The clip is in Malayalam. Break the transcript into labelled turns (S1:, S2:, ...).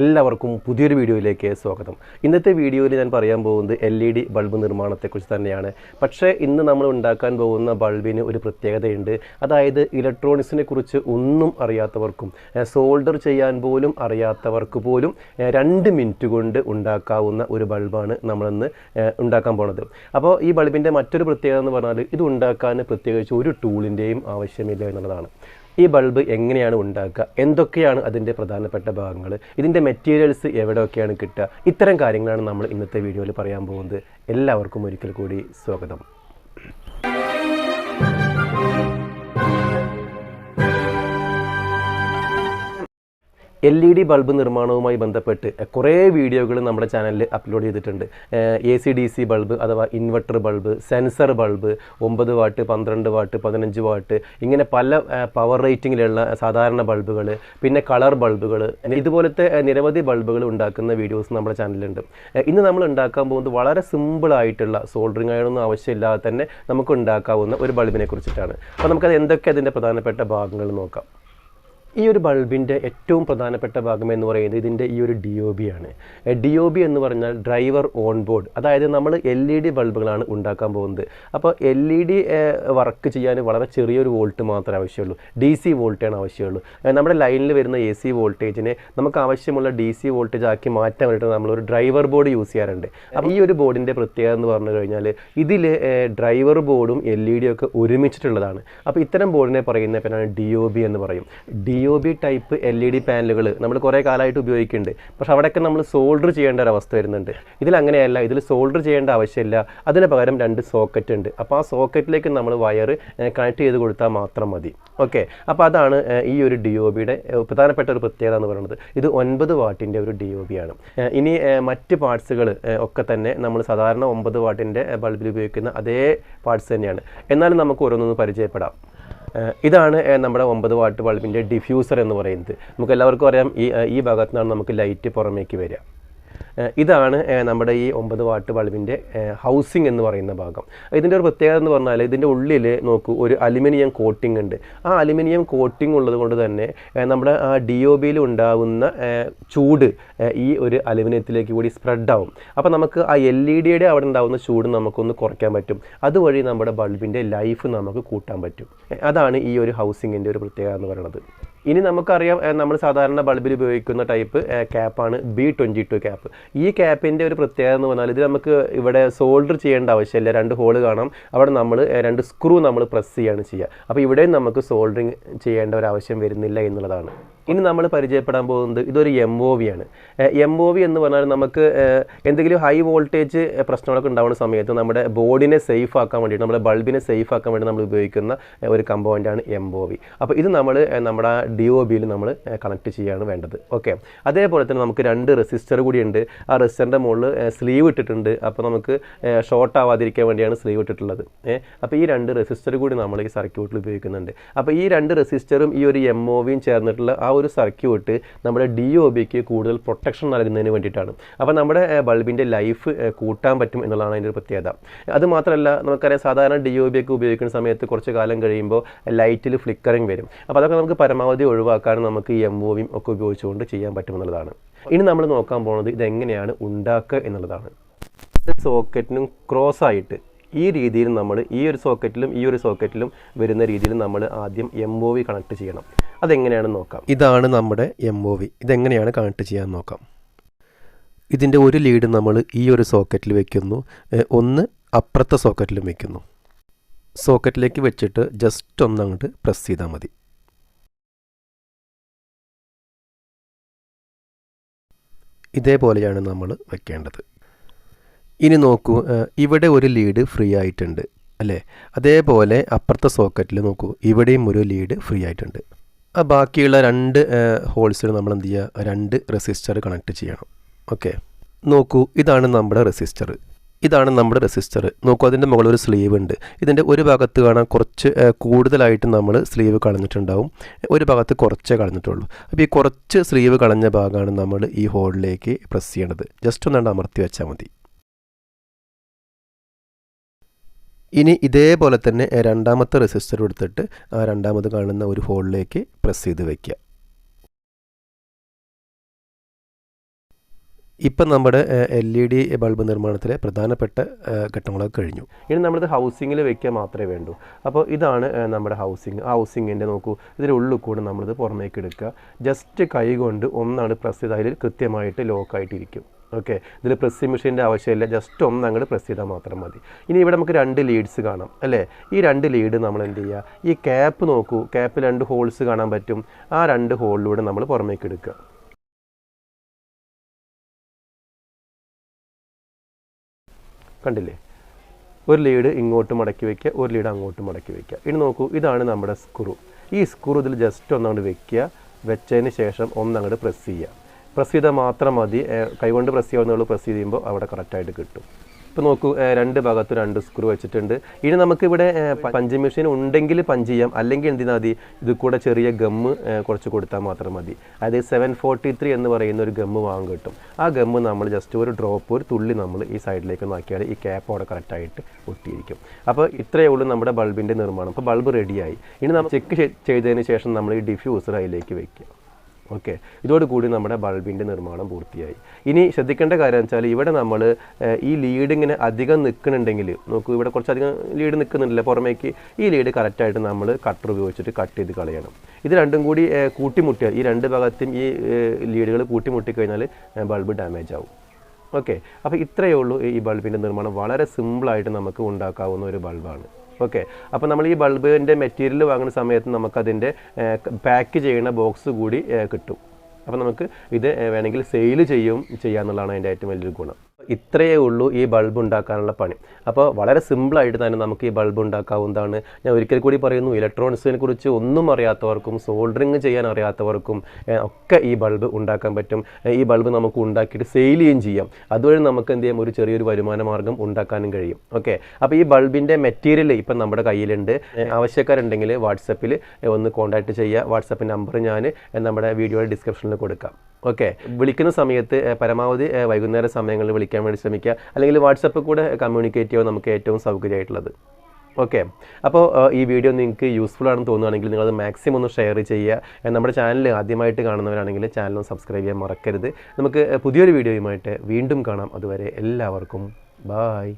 S1: എല്ലാവർക്കും പുതിയൊരു വീഡിയോയിലേക്ക് സ്വാഗതം. ഇന്നത്തെ വീഡിയോയിൽ ഞാൻ പറയാൻ പോകുന്നത് എൽ ഇ ഡി ബൾബ് നിർമ്മാണത്തെക്കുറിച്ച് തന്നെയാണ്. പക്ഷേ ഇന്ന് നമ്മൾ ഉണ്ടാക്കാൻ പോകുന്ന ബൾബിന് ഒരു പ്രത്യേകതയുണ്ട്. അതായത് ഇലക്ട്രോണിക്സിനെ കുറിച്ച് ഒന്നും അറിയാത്തവർക്കും സോൾഡർ ചെയ്യാൻ പോലും അറിയാത്തവർക്ക് പോലും രണ്ട് മിനിറ്റ് കൊണ്ട് ഉണ്ടാക്കാവുന്ന ഒരു ബൾബാണ് നമ്മളിന്ന് ഉണ്ടാക്കാൻ പോണത്. അപ്പോൾ ഈ ബൾബിന്റെ മറ്റൊരു പ്രത്യേകത എന്ന് പറഞ്ഞാൽ ഇത് ഉണ്ടാക്കാൻ പ്രത്യേകിച്ച് ഒരു ടൂളിന്റെയും ആവശ്യമില്ല എന്നുള്ളതാണ്. ഈ ബൾബ് എങ്ങനെയാണ് ഉണ്ടാക്കുക? എന്തൊക്കെയാണ് അതിന്റെ പ്രധാനപ്പെട്ട ഭാഗങ്ങൾ? ഇതിന്റെ മെറ്റീരിയൽസ് എവിടെയൊക്കെയാണ് കിട്ടുക? ഇത്തരം കാര്യങ്ങളാണ് നമ്മൾ ഇന്നത്തെ വീഡിയോയിൽ പറയാൻ പോകുന്നത്. എല്ലാവർക്കും ഒരിക്കൽ കൂടി സ്വാഗതം. എൽ ഇ ഡി ബൾബ് നിർമ്മാണവുമായി ബന്ധപ്പെട്ട് കുറേ വീഡിയോകൾ നമ്മുടെ ചാനലിൽ അപ്ലോഡ് ചെയ്തിട്ടുണ്ട്. A C D C bulb അഥവാ ഇൻവെർട്ടർ ബൾബ് സെൻസർ ബൾബ് ഒമ്പത് വാട്ട് പന്ത്രണ്ട് വാട്ട് പതിനഞ്ച് വാട്ട് ഇങ്ങനെ പല പവർ റേറ്റിങ്ങിലുള്ള സാധാരണ ബൾബുകൾ പിന്നെ കളർ ബൾബുകൾ ഇതുപോലത്തെ നിരവധി ബൾബുകൾ ഉണ്ടാക്കുന്ന വീഡിയോസ് നമ്മുടെ ചാനലിലുണ്ട്. ഇന്ന് നമ്മൾ ഉണ്ടാക്കാൻ പോകുന്നത് വളരെ സിമ്പിളായിട്ടുള്ള സോൾഡറിങ് ആയൊന്നും ആവശ്യമില്ലാതെ തന്നെ നമുക്ക് ഉണ്ടാക്കാവുന്ന ഒരു ബൾബിനെ കുറിച്ചിട്ടാണ്. അപ്പോൾ നമുക്കത് എന്തൊക്കെ അതിന്റെ പ്രധാനപ്പെട്ട ഭാഗങ്ങൾ നോക്കാം. ഈ ഒരു ബൾബിന്റെ ഏറ്റവും പ്രധാനപ്പെട്ട ഭാഗം എന്ന് പറയുന്നത് ഇതിന്റെ ഈ ഒരു ഡി ഒ ബി ആണ്. ഡി ഒ ബി എന്ന് പറഞ്ഞാൽ ഡ്രൈവർ ഓൺ ബോർഡ് അതായത് നമ്മൾ എൽ ഇ ഡി ബൾബുകളാണ് ഉണ്ടാക്കാൻ പോകുന്നത്. അപ്പോൾ എൽ ഇ ഡി വർക്ക് ചെയ്യാൻ വളരെ ചെറിയൊരു വോൾട്ട് മാത്രമേ ആവശ്യമുള്ളൂ. ഡി സി വോൾട്ടാണ് ആവശ്യമുള്ളൂ. നമ്മുടെ ലൈനിൽ വരുന്ന എ സി വോൾട്ടേജിനെ നമുക്ക് ആവശ്യമുള്ള ഡി സി വോൾട്ടേജ് ആക്കി മാറ്റാൻ വേണ്ടിയിട്ട് നമ്മളൊരു ഡ്രൈവർ ബോർഡ് യൂസ് ചെയ്യാറുണ്ട്. അപ്പോൾ ഈ ഒരു ബോർഡിന്റെ പ്രത്യേകത എന്ന് പറഞ്ഞു കഴിഞ്ഞാൽ ഇതിൽ ഡ്രൈവർ ബോർഡും എൽ ഇ ഡി ഒക്കെ ഒരുമിച്ചിട്ടുള്ളതാണ്. അപ്പോൾ ഇത്തരം ബോർഡിനെ പറയുന്ന പേരാണ് ഡി ഒ ബി എന്ന് പറയും. D O B type L E D പാനലുകൾ നമ്മൾ കുറേ കാലമായിട്ട് ഉപയോഗിക്കുന്നുണ്ട്. പക്ഷെ അവിടെയൊക്കെ നമ്മൾ സോൾഡർ ചെയ്യേണ്ട ഒരു അവസ്ഥ വരുന്നുണ്ട്. ഇതിൽ അങ്ങനെയല്ല ഇതിൽ സോൾഡർ ചെയ്യേണ്ട ആവശ്യമില്ല. അതിന് പകരം രണ്ട് സോക്കറ്റ് ഉണ്ട്. അപ്പോൾ ആ സോക്കറ്റിലേക്ക് നമ്മൾ വയർ കണക്ട് ചെയ്ത് കൊടുത്താൽ മാത്രം മതി. ഓക്കെ അപ്പോൾ അതാണ് ഈ ഒരു ഡി ഒ ബിയുടെ പ്രധാനപ്പെട്ട ഒരു പ്രത്യേകത എന്ന് പറയുന്നത്. ഇത് ഒൻപത് വാട്ടിന്റെ ഒരു ഡി ഒ ബി ആണ്. ഇനി മറ്റ് പാർട്സുകൾ ഒക്കെ തന്നെ നമ്മൾ സാധാരണ ഒമ്പത് വാട്ടിന്റെ ബൾബിൽ ഉപയോഗിക്കുന്ന അതേ പാർട്സ് തന്നെയാണ്. എന്നാലും നമുക്ക് ഓരോന്നൊന്ന് പരിചയപ്പെടാം. ഇതാണ് നമ്മുടെ ഒമ്പത് വാട്ട് ബൾബിന്റെ ഡിഫ്യൂസർ എന്ന് പറയുന്നത്. നമുക്ക് എല്ലാവർക്കും അറിയാം ഈ ഈ ഭാഗത്തു നിന്നാണ് നമുക്ക് ലൈറ്റ് പുറമേക്ക് വരിക. ഇതാണ് നമ്മുടെ ഈ ഒമ്പത് വാട്ട് ബൾബിന്റെ ഹൗസിംഗ് എന്ന് പറയുന്ന ഭാഗം. ഇതിന്റെ ഒരു പ്രത്യേകത എന്ന് പറഞ്ഞാൽ ഇതിന്റെ ഉള്ളിൽ നോക്കൂ ഒരു അലുമിനിയം കോട്ടിംഗ് ഉണ്ട്. ആ അലുമിനിയം കോട്ടിംഗ് ഉള്ളത് കൊണ്ട് തന്നെ നമ്മുടെ ആ ഡി ഒ ബിയിൽ ഉണ്ടാകുന്ന ചൂട് ഈ ഒരു അലുമിനിയത്തിലേക്ക് കൂടി സ്പ്രെഡ് ആവും. അപ്പോൾ നമുക്ക് ആ എൽ ഇ ഡിയുടെ അവിടെ ഉണ്ടാകുന്ന ചൂട് നമുക്കൊന്ന് കുറയ്ക്കാൻ പറ്റും. അതുവഴി നമ്മുടെ ബൾബിന്റെ ലൈഫ് നമുക്ക് കൂട്ടാൻ പറ്റും. അതാണ് ഈ ഒരു ഹൗസിങ്ങിന്റെ ഒരു പ്രത്യേകത എന്ന് പറയുന്നത്. ഇനി നമുക്കറിയാം നമ്മൾ സാധാരണ ബൾബിൽ ഉപയോഗിക്കുന്ന ടൈപ്പ് ക്യാപ്പാണ് ബി ട്വന്റി ടു ക്യാപ്പ് ഈ ക്യാപ്പിന്റെ ഒരു പ്രത്യേകത എന്ന് പറഞ്ഞാൽ ഇത് നമുക്ക് ഇവിടെ സോൾഡർ ചെയ്യേണ്ട ആവശ്യമില്ല. രണ്ട് ഹോൾ കാണാം. അവിടെ നമ്മൾ രണ്ട് സ്ക്രൂ നമ്മൾ പ്രസ് ചെയ്യാണ് ചെയ്യുക. അപ്പോൾ ഇവിടെയും നമുക്ക് സോൾഡറിങ് ചെയ്യേണ്ട ഒരു ആവശ്യം വരുന്നില്ല എന്നുള്ളതാണ്. ഇനി നമ്മൾ പരിചയപ്പെടാൻ പോകുന്നത് ഇതൊരു എം ഒ വി ആണ്. എം ഒ വി എന്ന് പറഞ്ഞാൽ നമുക്ക് എന്തെങ്കിലും ഹൈ വോൾട്ടേജ് പ്രശ്നങ്ങളൊക്കെ ഉണ്ടാവുന്ന സമയത്ത് നമ്മുടെ ബോർഡിനെ സേഫ് ആക്കാൻ വേണ്ടിയിട്ട് നമ്മുടെ ബൾബിനെ സേഫ് ആക്കാൻ വേണ്ടി നമ്മൾ ഉപയോഗിക്കുന്ന ഒരു കമ്പോണന്റാണ് എം ഒ വി അപ്പോൾ ഇത് നമ്മൾ നമ്മുടെ ഡി ഒ ബിയിൽ നമ്മൾ കണക്ട് ചെയ്യുകയാണ് വേണ്ടത്. ഓക്കെ അതേപോലെ തന്നെ നമുക്ക് രണ്ട് റെസിസ്റ്റർ കൂടിയുണ്ട് ആ റെസിസ്റ്ററിന്റെ മുകളിൽ സ്ലീവ് ഇട്ടിട്ടുണ്ട്. അപ്പോൾ നമുക്ക് ഷോർട്ട് ആവാതിരിക്കാൻ വേണ്ടിയാണ് സ്ലീവ് ഇട്ടിട്ടുള്ളത്. അപ്പോൾ ഈ രണ്ട് റെസിസ്റ്റർ കൂടി നമ്മൾ ഈ സർക്യൂട്ടിൽ ഉപയോഗിക്കുന്നുണ്ട്. അപ്പോൾ ഈ രണ്ട് റെസിസ്റ്ററും ഈ ഒരു എം ഒ വിയും ചേർന്നിട്ടുള്ള ആ ഒരു സർക്യൂട്ട് നമ്മുടെ ഡി ഒ ബിക്ക് കൂടുതൽ പ്രൊട്ടക്ഷൻ നൽകുന്നതിന് വേണ്ടിയിട്ടാണ്. അപ്പോൾ നമ്മുടെ ബൾബിന്റെ ലൈഫ് കൂട്ടാൻ പറ്റും എന്നുള്ളതാണ് അതിന്റെ ഒരു പ്രത്യേകത. അതുമാത്രമല്ല നമുക്കറിയാം സാധാരണ ഡി ഒ ബി ഒക്കെ ഉപയോഗിക്കുന്ന സമയത്ത് കുറച്ച് കാലം കഴിയുമ്പോൾ ലൈറ്റിൽ ഫ്ലിക്കറിങ് വരും. അപ്പോൾ അതൊക്കെ നമുക്ക് പരമാവധി ഒഴിവാക്കാൻ നമുക്ക് ഈ എം ഒ വിയും ഒക്കെ ഉപയോഗിച്ചുകൊണ്ട് ചെയ്യാൻ പറ്റുമെന്നുള്ളതാണ് ഇനി നമ്മൾ നോക്കാൻ പോകുന്നത് ഇതെങ്ങനെയാണ് ഉണ്ടാക്കുക എന്നുള്ളതാണ്. സോക്കറ്റിനും ക്രോസ് ആയിട്ട് ഈ രീതിയിൽ നമ്മൾ ഈ ഒരു സോക്കറ്റിലും ഈ ഒരു സോക്കറ്റിലും വരുന്ന രീതിയിൽ നമ്മൾ ആദ്യം എം ഒ വി കണക്ട് ചെയ്യണം. അതെങ്ങനെയാണെന്ന് നോക്കാം. ഇതാണ് നമ്മുടെ എം ഒ വി ഇതെങ്ങനെയാണ് കണക്ട് ചെയ്യാൻ നോക്കാം. ഇതിന്റെ ഒരു ലീഡ് നമ്മൾ ഈ ഒരു സോക്കറ്റിൽ വെക്കുന്നു. ഒന്ന് അപ്പുറത്തെ സോക്കറ്റിലും വെക്കുന്നു. സോക്കറ്റിലേക്ക് വെച്ചിട്ട് ജസ്റ്റ് ഒന്ന് അങ്ങോട്ട് പ്രസ് ചെയ്താൽ മതി. ഇതേപോലെയാണ് നമ്മൾ വെക്കേണ്ടത്. ഇനി നോക്കൂ ഇവിടെ ഒരു ലീഡ് ഫ്രീ ആയിട്ടുണ്ട് അല്ലേ? അതേപോലെ അപ്പുറത്തെ സോക്കറ്റിൽ നോക്കൂ ഇവിടെയും ഒരു ലീഡ് ഫ്രീ ആയിട്ടുണ്ട്. ആ ബാക്കിയുള്ള രണ്ട് ഹോൾസിൽ നമ്മൾ എന്ത് ചെയ്യുക? രണ്ട് റെസിസ്റ്റർ കണക്ട് ചെയ്യണം. ഓക്കെ. നോക്കൂ ഇതാണ് നമ്മുടെ റെസിസ്റ്റർ ഇതാണ് നമ്മുടെ റെസിസ്റ്റർ നോക്കൂ അതിന്റെ മുകളിൽ ഒരു സ്ലീവ് ഉണ്ട്. ഇതിന്റെ ഒരു ഭാഗത്ത് കാണാൻ കുറച്ച് കൂടുതലായിട്ട് നമ്മൾ സ്ലീവ് കളഞ്ഞിട്ടുണ്ടാവും. ഒരു ഭാഗത്ത് കുറച്ചേ കളഞ്ഞിട്ടുള്ളൂ. അപ്പോൾ ഈ കുറച്ച് സ്ലീവ് കളഞ്ഞ ഭാഗമാണ് നമ്മൾ ഈ ഹോളിലേക്ക് പ്രസ് ചെയ്യേണ്ടത് ജസ്റ്റ് ഒന്നാണ്ട് അമർത്തി വെച്ചാൽ മതി. ഇനി ഇതേപോലെ തന്നെ രണ്ടാമത്തെ റെസിസ്റ്റർ എടുത്തിട്ട് ആ രണ്ടാമത് കാണുന്ന ഒരു ഹോളിലേക്ക് പ്രസ് ചെയ്ത് വയ്ക്കുക ഇപ്പം നമ്മുടെ എൽ ഇ ഡി ബൾബ് നിർമ്മാണത്തിലെ പ്രധാനപ്പെട്ട ഘട്ടങ്ങളൊക്കെ കഴിഞ്ഞു. ഇനി നമ്മളിത് ഹൗസിങ്ങിൽ വെക്കാൻ മാത്രമേ വേണ്ടൂ. അപ്പോൾ ഇതാണ് നമ്മുടെ ഹൗസിങ്. ഹൗസിങ്ങിന്റെ നോക്കൂ ഇതിനുള്ളിൽ കൂടെ നമ്മളിത് പുറമേക്ക് എടുക്കുക. ജസ്റ്റ് കൈ കൊണ്ട് ഒന്നാണ് പ്രസ് ചെയ്ത് അതിൽ കൃത്യമായിട്ട് ലോക്കായിട്ടിരിക്കും. ഓക്കെ ഇതിൽ പ്രസ് മെഷീന്റെ ആവശ്യമില്ല. ജസ്റ്റ് ഒന്ന് അങ്ങോട്ട് പ്രസ് ചെയ്താൽ മാത്രം മതി. ഇനി ഇവിടെ നമുക്ക് രണ്ട് ലീഡ്സ് കാണാം അല്ലേ? ഈ രണ്ട് ലീഡ് നമ്മൾ എന്ത് ചെയ്യുക ഈ ക്യാപ്പ് നോക്കൂ. ക്യാപ്പ് രണ്ട് ഹോൾസ് കാണാൻ പറ്റും. ആ രണ്ട് ഹോളിലൂടെ നമ്മൾ പുറമേക്ക് എടുക്കുക കണ്ടില്ലേ? ഒരു ലീഡ് ഇങ്ങോട്ട് മടക്കി വയ്ക്കുക ഒരു ലീഡ് അങ്ങോട്ട് മടക്കി വയ്ക്കുക ഇനി നോക്കൂ ഇതാണ് നമ്മുടെ സ്ക്രൂ ഈ സ്ക്രൂ ഇതിൽ ജസ്റ്റ് ഒന്നങ്ങോട്ട് വെക്കുക വെച്ചതിന് ശേഷം ഒന്നങ്ങോട്ട് പ്രസ് ചെയ്യുക പ്രസ് ചെയ്താൽ മാത്രം മതി. കൈകൊണ്ട് പ്രസ് ചെയ്യാവുന്നുള്ളൂ പ്രസ് ചെയ്യുമ്പോൾ അവിടെ കറക്റ്റായിട്ട് കിട്ടും. ഇപ്പോൾ നോക്കൂ രണ്ട് ഭാഗത്ത് രണ്ട് സ്ക്രൂ വെച്ചിട്ടുണ്ട്. ഇനി നമുക്കിവിടെ പഞ്ച് മെഷീൻ ഉണ്ടെങ്കിൽ പഞ്ച് ചെയ്യാം. അല്ലെങ്കിൽ എന്തിനാ മതി? ഇത് കൂടെ ചെറിയ ഗമ്മ് കുറച്ച് കൊടുത്താൽ മാത്രം മതി. അതായത് സെവൻ ഫോർട്ടി ത്രീ എന്ന് പറയുന്ന ഒരു ഗമ്മ് വാങ്ങും കിട്ടും. ആ ഗമ്മ് നമ്മൾ ജസ്റ്റ് ഒരു ഡ്രോപ്പ് ഒരു തുള്ളി നമ്മൾ ഈ സൈഡിലേക്ക് നോക്കിയാൽ ഈ ക്യാപ്പ് അവിടെ കറക്റ്റായിട്ട് ഒട്ടിയിരിക്കും. അപ്പോൾ ഇത്രയേ ഉള്ളൂ നമ്മുടെ ബൾബിന്റെ നിർമ്മാണം. അപ്പോൾ ബൾബ് റെഡിയായി ഇനി നമ്മൾ ചെക്ക് ചെയ്തതിന് ശേഷം നമ്മൾ ഈ ഡിഫ്യൂസർ അതിലേക്ക് വെക്കുക. ഓക്കെ ഇതോടുകൂടി നമ്മുടെ ബൾബിന്റെ നിർമ്മാണം പൂർത്തിയായി. ഇനി ശ്രദ്ധിക്കേണ്ട കാര്യം വെച്ചാൽ ഇവിടെ നമ്മൾ ഈ ലീഡ് ഇങ്ങനെ അധികം നിൽക്കുന്നുണ്ടെങ്കിൽ നോക്കൂ ഇവിടെ കുറച്ചധികം ലീഡ് നിൽക്കുന്നുണ്ടല്ലോ പുറമേക്ക്. ഈ ലീഡ് കറക്റ്റായിട്ട് നമ്മൾ കട്ടർ ഉപയോഗിച്ചിട്ട് കട്ട് ചെയ്ത് കളയണം. ഇത് രണ്ടും കൂടി കൂട്ടിമുട്ടുക ഈ രണ്ട് ഭാഗത്തും ഈ ലീഡുകൾ കൂട്ടിമുട്ടി കഴിഞ്ഞാൽ ബൾബ് ഡാമേജ് ആവും. ഓക്കെ അപ്പോൾ ഇത്രയേ ഉള്ളൂ ഈ ബൾബിന്റെ നിർമ്മാണം. വളരെ സിമ്പിളായിട്ട് നമുക്ക് ഉണ്ടാക്കാവുന്ന ഒരു ബൾബാണ്. ഓക്കെ അപ്പോൾ നമ്മൾ ഈ ബൾബിന്റെ മെറ്റീരിയൽ വാങ്ങുന്ന സമയത്ത് നമുക്കതിന്റെ പാക്ക് ചെയ്യുന്ന ബോക്സ് കൂടി കിട്ടും. അപ്പോൾ നമുക്ക് ഇത് വേണമെങ്കിൽ സെയിൽ ചെയ്യും ചെയ്യാന്നുള്ളതാണ് അതിന്റെ ഏറ്റവും വലിയൊരു ഗുണം. ഇത്രയേ ഉള്ളൂ ഈ ബൾബ് ഉണ്ടാക്കാനുള്ള പണി. അപ്പോൾ വളരെ സിമ്പിളായിട്ട് തന്നെ നമുക്ക് ഈ ബൾബ് ഉണ്ടാക്കാവുന്നതാണ്. ഞാൻ ഒരിക്കൽ കൂടി പറയുന്നു ഇലക്ട്രോണിക്സിനെ കുറിച്ച് ഒന്നും അറിയാത്തവർക്കും സോൾഡറിങ് ചെയ്യാൻ അറിയാത്തവർക്കും ഒക്കെ ഈ ബൾബ് ഉണ്ടാക്കാൻ പറ്റും. ഈ ബൾബ് നമുക്ക് ഉണ്ടാക്കിയിട്ട് സെയിൽ ചെയ്യുകയും ചെയ്യാം. അതുവഴി നമുക്ക് എന്ത് ചെയ്യാം? ഒരു ചെറിയൊരു വരുമാന മാർഗം ഉണ്ടാക്കാനും കഴിയും. ഓക്കെ? അപ്പോൾ ഈ ബൾബിന്റെ മെറ്റീരിയൽ ഇപ്പം നമ്മുടെ കയ്യിലുണ്ട്. ആവശ്യക്കാരുണ്ടെങ്കിൽ വാട്സപ്പിൽ ഒന്ന് കോൺടാക്റ്റ് ചെയ്യുക. വാട്സപ്പ് നമ്പർ ഞാൻ നമ്മുടെ വീഡിയോയുടെ ഡിസ്ക്രിപ്ഷനിൽ കൊടുക്കാം. ഓക്കെ. വിളിക്കുന്ന സമയത്ത് പരമാവധി വൈകുന്നേര സമയങ്ങളിൽ വിളിക്കാൻ വേണ്ടി ശ്രമിക്കുക. അല്ലെങ്കിൽ വാട്സപ്പിൽ കൂടെ കമ്മ്യൂണിക്കേറ്റ് ചെയ്യുക നമുക്ക് ഏറ്റവും സൗകര്യമായിട്ടുള്ളത്. ഓക്കെ. അപ്പോൾ ഈ വീഡിയോ നിങ്ങൾക്ക് യൂസ്ഫുൾ ആണെന്ന് തോന്നുകയാണെങ്കിൽ അത് മാക്സിമം ഒന്ന് ഷെയർ ചെയ്യുക. നമ്മുടെ ചാനൽ ആദ്യമായിട്ട് കാണുന്നവരാണെങ്കിൽ ചാനൽ സബ്സ്ക്രൈബ് ചെയ്യാൻ മറക്കരുത്. നമുക്ക് പുതിയൊരു വീഡിയോയുമായിട്ട് വീണ്ടും കാണാം. അതുവരെ എല്ലാവർക്കും ബായ്